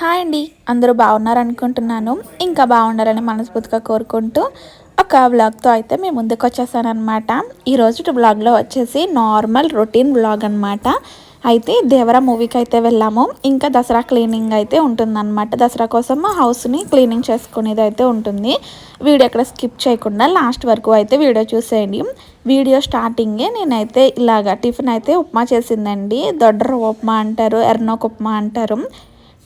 Hi అండి. అందరూ బాగున్నారనుకుంటున్నాను. ఇంకా బాగుండాలని మనస్ఫూర్తిగా కోరుకుంటూ ఒక వ్లాగ్తో అయితే మేము ముందుకు వచ్చేసాను అనమాట ఈరోజు వ్లాగ్లో వచ్చేసి నార్మల్ రొటీన్ వ్లాగ్ అనమాట అయితే దేవరా మూవీకి అయితే వెళ్ళాము. ఇంకా దసరా క్లీనింగ్ అయితే ఉంటుందన్నమాట. దసరా కోసం హౌస్ని క్లీనింగ్ చేసుకునేది అయితే ఉంటుంది. వీడియో ఎక్కడ స్కిప్ చేయకుండా లాస్ట్ వరకు అయితే వీడియో చూసేయండి. వీడియో స్టార్టింగే నేనైతే ఇలాగా టిఫిన్ అయితే ఉప్మా చేసిందండి. దొడ్డర ఉప్మా అంటారు ఎర్నోక్ ఉప్మా అంటారు.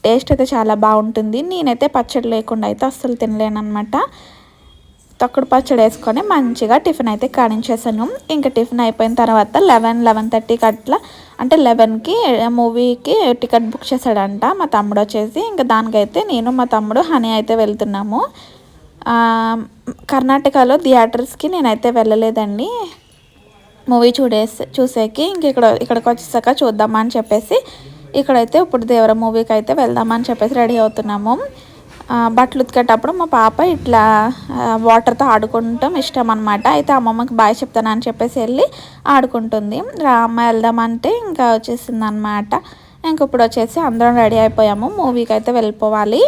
టేస్ట్ అయితే చాలా బాగుంటుంది. నేనైతే పచ్చడి లేకుండా అయితే అస్సలు తినలేనమాట తొక్కడు పచ్చడి వేసుకొని మంచిగా టిఫిన్ అయితే కానించేసాను ఇంకా టిఫిన్ అయిపోయిన తర్వాత లెవెన్ లెవెన్ థర్టీకి అట్లా అంటే లెవెన్కి మూవీకి టికెట్ బుక్ చేశాడంట మా తమ్ముడు వచ్చేసి. ఇంకా దానికైతే నేను మా తమ్ముడు హనీ అయితే వెళ్తున్నాము. కర్ణాటకలో థియేటర్స్కి నేనైతే వెళ్ళలేదండి. మూవీ చూడేసి చూసేకి ఇంక ఇక్కడ ఇక్కడికి వచ్చేసాక చూద్దామా అని చెప్పేసి ఇక్కడైతే ఇప్పుడు దేవర మూవీకి అయితే వెళ్దామని చెప్పేసి రెడీ అవుతున్నాము. బట్టలు ఉతికేటప్పుడు మా పాప ఇట్లా వాటర్తో ఆడుకుంటాం ఇష్టం అనమాట అయితే అమ్మమ్మకి బాయ్ చెప్తానని చెప్పేసి వెళ్ళి ఆడుకుంటుంది. రా అమ్మ వెళ్దామంటే ఇంకా వచ్చేసింది అనమాట ఇంక ఇప్పుడు వచ్చేసి అందరం రెడీ అయిపోయాము. మూవీకి అయితే వెళ్ళిపోవాలి.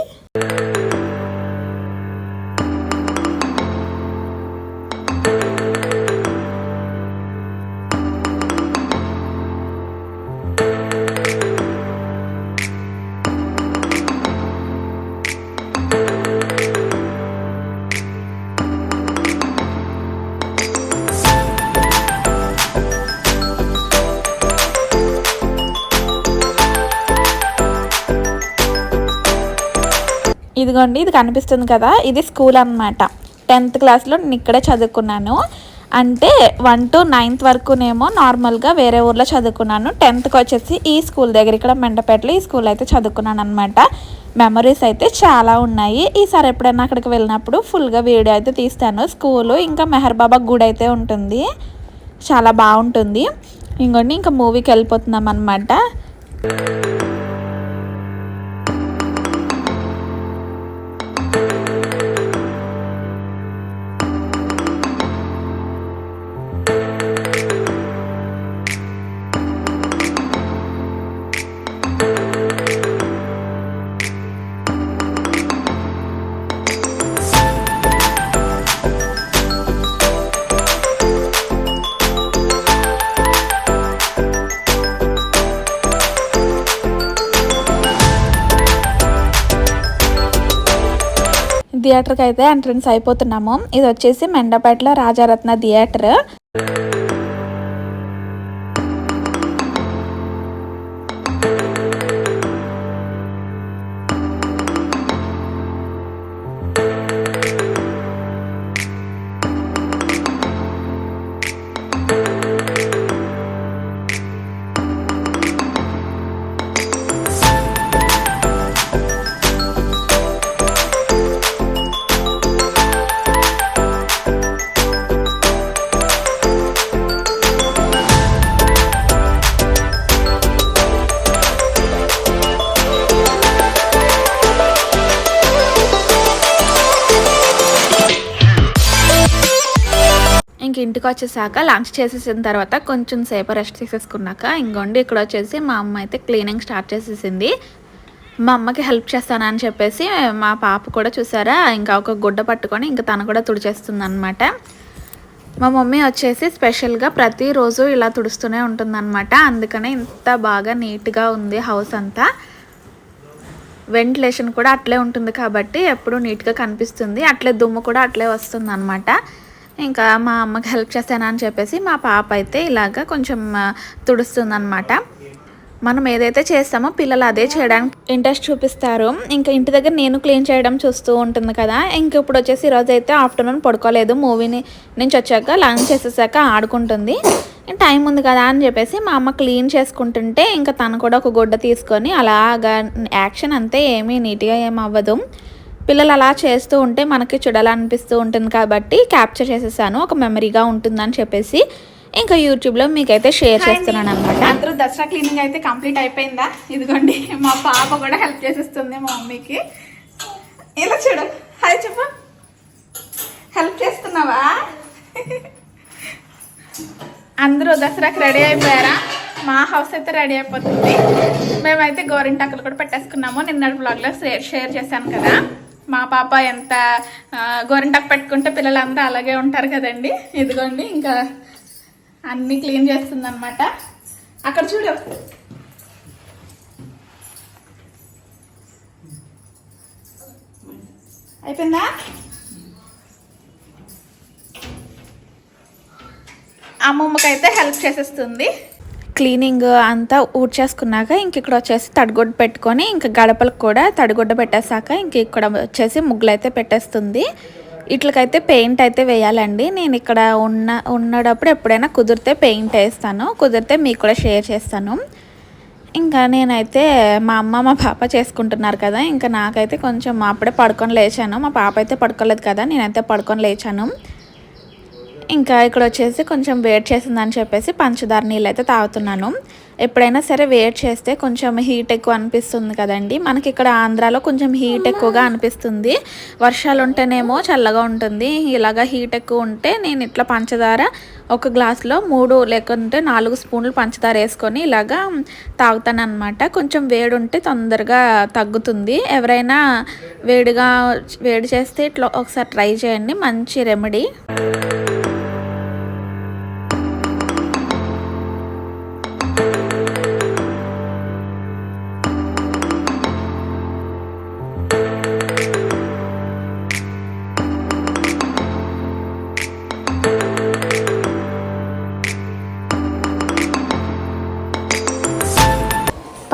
ఇదిగోండి ఇది కనిపిస్తుంది కదా ఇది స్కూల్ అనమాట టెన్త్ క్లాస్లో నేను ఇక్కడే చదువుకున్నాను. అంటే వన్ టు నైన్త్ వరకునేమో నార్మల్గా వేరే ఊర్లో చదువుకున్నాను. టెన్త్కి వచ్చేసి ఈ స్కూల్ దగ్గర ఇక్కడ మెండపేటలో ఈ స్కూల్ అయితే చదువుకున్నాను అనమాట మెమరీస్ అయితే చాలా ఉన్నాయి. ఈసారి ఎప్పుడైనా అక్కడికి వెళ్ళినప్పుడు ఫుల్గా వీడియో అయితే తీస్తాను. స్కూలు ఇంకా మెహర్బాబా గుడి అయితే ఉంటుంది. చాలా బాగుంటుంది. ఇంకోండి ఇంకా మూవీకి వెళ్ళిపోతున్నాం అనమాట థియేటర్కి అయితే ఎంట్రన్స్ అయిపోతున్నాము. ఇది వచ్చేసి మెండపేటలో రాజారత్న థియేటర్. ఇంటికి వచ్చేసాక లంచ్ చేసేసిన తర్వాత కొంచెం సేపు రెస్ట్ తీసేసుకున్నాక ఇంకోండి ఇక్కడ వచ్చేసి మా అమ్మ అయితే క్లీనింగ్ స్టార్ట్ చేసేసింది. మా అమ్మకి హెల్ప్ చేస్తానని చెప్పేసి మా పాప కూడా చూసారా ఇంకా ఒక గుడ్డ పట్టుకొని ఇంకా తను కూడా తుడిచేస్తుంది అనమాట మా మమ్మీ వచ్చేసి స్పెషల్గా ప్రతిరోజు ఇలా తుడుస్తూనే ఉంటుందన్నమాట. అందుకనే ఇంత బాగా నీట్గా ఉంది హౌస్ అంతా. వెంటిలేషన్ కూడా అట్లే ఉంటుంది కాబట్టి ఎప్పుడు నీట్గా కనిపిస్తుంది. అట్లే దుమ్ము కూడా అట్లే వస్తుంది ఇంకా మా అమ్మకి హెల్ప్ చేస్తానని చెప్పేసి మా పాప అయితే ఇలాగ కొంచెం తుడుస్తుందనమాట మనం ఏదైతే చేస్తామో పిల్లలు అదే చేయడానికి ఇంట్రెస్ట్ చూపిస్తారు. ఇంకా ఇంటి దగ్గర నేను క్లీన్ చేయడం చూస్తూ ఉంటుంది కదా. ఇంక ఇప్పుడు వచ్చేసి ఈరోజు అయితే ఆఫ్టర్నూన్ పడుకోలేదు. మూవీని నుంచి వచ్చాక లంచ్ చేసేసాక ఆడుకుంటుంది. టైం ఉంది కదా అని చెప్పేసి మా అమ్మ క్లీన్ చేసుకుంటుంటే ఇంకా తను కూడా ఒక గుడ్డ తీసుకొని అలాగా యాక్షన్ అంతే ఏమీ నీట్గా ఏం అవ్వదు. పిల్లలు అలా చేస్తూ ఉంటే మనకి చూడాలనిపిస్తూ ఉంటుంది కాబట్టి క్యాప్చర్ చేసేసాను. ఒక మెమరీగా ఉంటుందని చెప్పేసి ఇంకా యూట్యూబ్లో మీకైతే షేర్ చేస్తున్నాను అనమాట అందరూ దసరా క్లీనింగ్ అయితే కంప్లీట్ అయిపోయిందా? ఇదిగోండి మా పాప కూడా హెల్ప్ చేసేస్తుంది మా మమ్మీకి. ఇలా చూడు. హాయ్ చెప్పు. హెల్ప్ చేస్తున్నావా? అందరూ దసరాకి రెడీ అయిపోయారా? మా హౌస్ అయితే రెడీ అయిపోతుంది. మేమైతే గోరింటాకులు కూడా పెట్టేసుకున్నాము. నిన్నటి బ్లాగ్లో షేర్ షేర్ చేశాను కదా. మా పాప ఎంత గోరింటాకు పెట్టుకుంటే పిల్లలంతా అలాగే ఉంటారు కదండి. ఇదిగోండి ఇంకా అన్నీ క్లీన్ చేస్తుందనమాట అక్కడ చూడు. అయిపోయిందా? అమ్మమ్మకైతే హెల్ప్ చేసేస్తుంది. క్లీనింగ్ అంతా ఊడ్చేసుకున్నాక ఇంక ఇక్కడ వచ్చేసి తడిగుడ్డ పెట్టుకొని ఇంక గడపలకు కూడా తడిగుడ్డ పెట్టేశాక ఇంక ఇక్కడ వచ్చేసి ముగ్గులైతే పెట్టేస్తుంది. ఇట్లకైతే పెయింట్ అయితే వేయాలండి. నేను ఇక్కడ ఉన్న ఉన్నప్పుడు ఎప్పుడైనా కుదిరితే పెయింట్ వేస్తాను. కుదిరితే మీకు కూడా షేర్ చేస్తాను. ఇంకా నేనైతే మా అమ్మ మా పాప చేసుకుంటున్నారు కదా ఇంకా నాకైతే కొంచెం అప్పుడే పడుకొని లేచాను. మా పాప అయితే పడుకోలేదు కదా నేనైతే పడుకొని లేచాను. ఇంకా ఇక్కడ వచ్చేసి కొంచెం వేడి చేసిందని చెప్పేసి పంచదార నీళ్ళు అయితే తాగుతున్నాను. ఎప్పుడైనా సరే వేడి చేస్తే కొంచెం హీట్ ఎక్కువ అనిపిస్తుంది కదండి. మనకి ఇక్కడ ఆంధ్రాలో కొంచెం హీట్ ఎక్కువగా అనిపిస్తుంది. వర్షాలు ఉంటేనేమో చల్లగా ఉంటుంది. ఇలాగా హీట్ ఎక్కువ ఉంటే నేను ఇట్లా పంచదార ఒక గ్లాస్లో మూడు లేకుంటే నాలుగు స్పూన్లు పంచదార వేసుకొని ఇలాగా తాగుతాను కొంచెం వేడి ఉంటే తొందరగా తగ్గుతుంది. ఎవరైనా వేడిగా వేడి చేస్తే ఇట్లా ఒకసారి ట్రై చేయండి. మంచి రెమెడీ.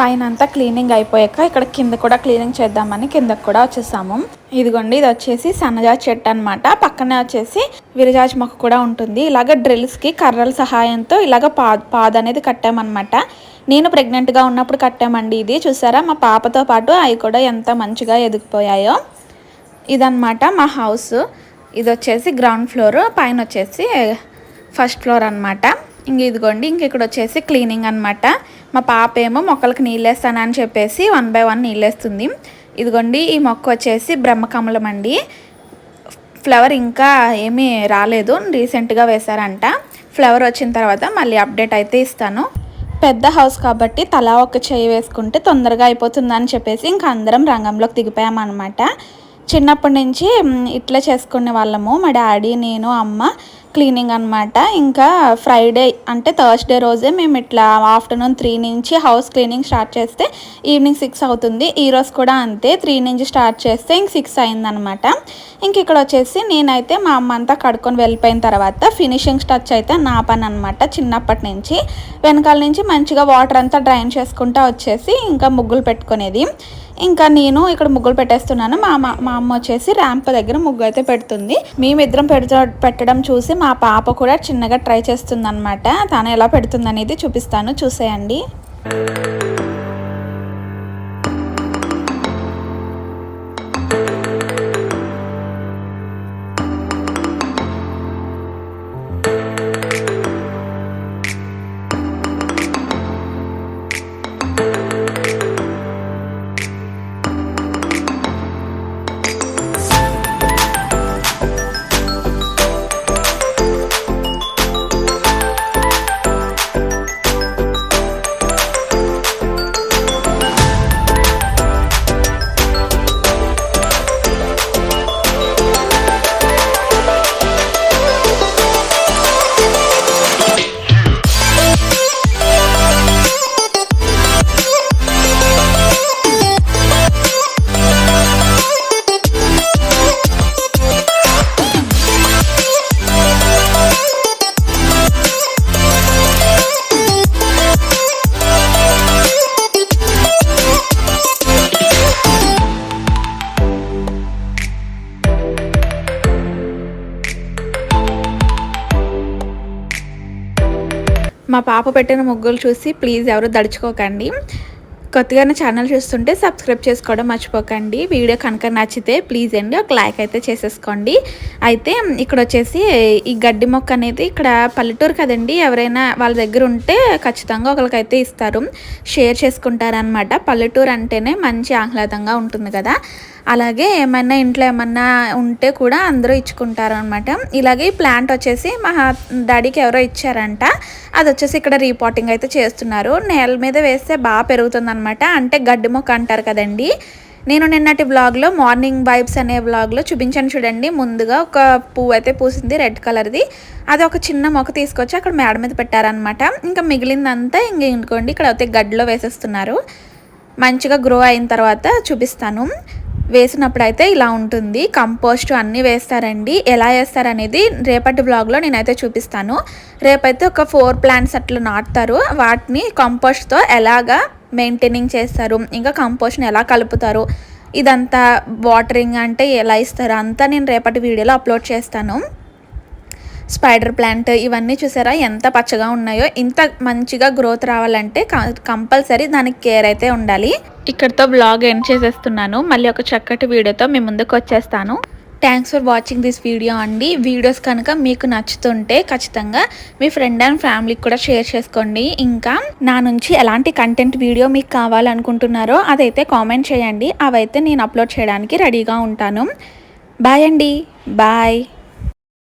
పైన అంతా క్లీనింగ్ అయిపోయాక ఇక్కడ కింద కూడా క్లీనింగ్ చేద్దామని కిందకు కూడా వచ్చేసాము. ఇదిగోండి ఇది వచ్చేసి సన్నజాజి చెట్టు అనమాట పక్కనే వచ్చేసి విరజాజి మొక్క కూడా ఉంటుంది. ఇలాగ డ్రిల్స్కి కర్రల సహాయంతో ఇలాగ పా పాద అనేది కట్టామన్నమాట. నేను ప్రెగ్నెంట్గా ఉన్నప్పుడు కట్టామండి ఇది. చూసారా? మా పాపతో పాటు అవి కూడా ఎంత మంచిగా ఎదిగిపోయాయో. ఇదన్నమాట మా హౌస్ ఇది వచ్చేసి గ్రౌండ్ ఫ్లోర్ పైన వచ్చేసి ఫస్ట్ ఫ్లోర్ అనమాట ఇంక ఇదిగోండి ఇంక ఇక్కడ వచ్చేసి క్లీనింగ్ అనమాట మా పాప ఏమో మొక్కలకు నీళ్ళేస్తానని చెప్పేసి వన్ బై వన్ నీళ్ళేస్తుంది. ఇదిగోండి ఈ మొక్క వచ్చేసి బ్రహ్మకమలం అండి. ఫ్లవర్ ఇంకా ఏమీ రాలేదు రీసెంట్గా వేశారంట. ఫ్లవర్ వచ్చిన తర్వాత మళ్ళీ అప్డేట్ అయితే ఇస్తాను. పెద్ద హౌస్ కాబట్టి తలా ఒక చేయి వేసుకుంటే తొందరగా అయిపోతుందని చెప్పేసి ఇంకా అందరం రంగంలోకి దిగిపోయామన్నమాట. చిన్నప్పటి నుంచి ఇట్లా చేసుకునే వాళ్ళము. మా డాడీ నేను అమ్మ క్లీనింగ్ అనమాట ఇంకా ఫ్రైడే అంటే థర్స్డే రోజే మేము ఇట్లా ఆఫ్టర్నూన్ త్రీ నుంచి హౌస్ క్లీనింగ్ స్టార్ట్ చేస్తే ఈవినింగ్ సిక్స్ అవుతుంది. ఈ రోజు కూడా అంతే త్రీ నుంచి స్టార్ట్ చేస్తే ఇంక సిక్స్ అయిందనమాట ఇంక ఇక్కడ వచ్చేసి నేనైతే మా అమ్మ అంతా కడుక్కొని వెళ్ళిపోయిన తర్వాత ఫినిషింగ్ టచ్ అయితే నా పని అనమాట చిన్నప్పటి నుంచి. వెనకాల నుంచి మంచిగా వాటర్ అంతా డ్రైన్ చేసుకుంటా వచ్చేసి ఇంకా ముగ్గులు పెట్టుకునేది. ఇంకా నేను ఇక్కడ ముగ్గులు పెట్టేస్తున్నాను. మా అమ్మ మా అమ్మ వచ్చేసి ర్యాంప్ దగ్గర ముగ్గు అయితే పెడుతుంది. మేమిద్దరం పెడుతు పెట్టడం చూసి మా పాప కూడా చిన్నగా ట్రై చేస్తుందన్నమాట. తాను ఎలా పెడుతుందనేది చూపిస్తాను. చూసేయండి. మా పాప పెట్టిన ముగ్గులు చూసి ప్లీజ్ ఎవరు దడుచుకోకండి. కొత్తగా నా ఛానల్ చూస్తుంటే సబ్స్క్రైబ్ చేసుకోవడం మర్చిపోకండి. వీడియో కనుక నచ్చితే ప్లీజ్ అండి ఒక లైక్ అయితే చేసేసుకోండి. అయితే ఇక్కడ వచ్చేసి ఈ గడ్డి మొక్క అనేది ఇక్కడ పల్లెటూరు కదండి ఎవరైనా వాళ్ళ దగ్గర ఉంటే ఖచ్చితంగా ఒకరికైతే ఇస్తారు. షేర్ చేసుకుంటారనమాట పల్లెటూరు అంటేనే మంచి ఆహ్లాదంగా ఉంటుంది కదా. అలాగే ఏమైనా ఇంట్లో ఏమన్నా ఉంటే కూడా అందరూ ఇచ్చుకుంటారు అనమాట ఇలాగే ఈ ప్లాంట్ వచ్చేసి మా డాడీకి ఎవరో ఇచ్చారంట. అది వచ్చేసి ఇక్కడ రీపాటింగ్ అయితే చేస్తున్నారు. నేల మీద వేస్తే బాగా పెరుగుతుంది అనమాట అంటే గడ్డి మొక్క అంటారు కదండి. నేను నిన్నటి బ్లాగ్లో మార్నింగ్ వైబ్స్ అనే బ్లాగ్లో చూపించాను చూడండి. ముందుగా ఒక పువ్వు అయితే పూసింది రెడ్ కలర్ది. అది ఒక చిన్న మొక్క తీసుకొచ్చి అక్కడ మేడ మీద పెట్టారనమాట ఇంకా మిగిలిందంతా ఇంక ఇంకోండి ఇక్కడ అయితే గడ్డిలో వేసేస్తున్నారు. మంచిగా గ్రో అయిన తర్వాత చూపిస్తాను. వేసినప్పుడు అయితే ఇలా ఉంటుంది. కంపోస్ట్ అన్నీ వేస్తారండి. ఎలా వేస్తారనేది రేపటి బ్లాగ్లో నేనైతే చూపిస్తాను. రేపైతే ఒక ఫోర్ ప్లాంట్స్ అట్లా నాటుతారు. వాటిని కంపోస్ట్తో ఎలాగా మెయింటైనింగ్ చేస్తారు? ఇంకా కంపోస్ట్ని ఎలా కలుపుతారు? ఇదంతా వాటరింగ్ అంటే ఎలా ఇస్తారు? అంతా నేను రేపటి వీడియోలో అప్లోడ్ చేస్తాను. స్పైడర్ ప్లాంట్ ఇవన్నీ చూసారా? ఎంత పచ్చగా ఉన్నాయో ఇంత మంచిగా గ్రోత్ రావాలంటే కంపల్సరీ దానికి కేర్ అయితే ఉండాలి. ఇక్కడితో బ్లాగ్ ఎండ్ చేసేస్తున్నాను. మళ్ళీ ఒక చక్కటి వీడియోతో మీ ముందుకు వచ్చేస్తాను. Thanks for watching this video అండి. వీడియోస్ కనుక మీకు నచ్చుతుంటే ఖచ్చితంగా మీ ఫ్రెండ్ అండ్ ఫ్యామిలీకి కూడా షేర్ చేసుకోండి. ఇంకా నా నుంచి ఎలాంటి కంటెంట్ వీడియో మీకు కావాలనుకుంటున్నారో అదైతే కామెంట్ చేయండి. అవైతే నేను అప్లోడ్ చేయడానికి రెడీగా ఉంటాను. బాయ్ అండి. బాయ్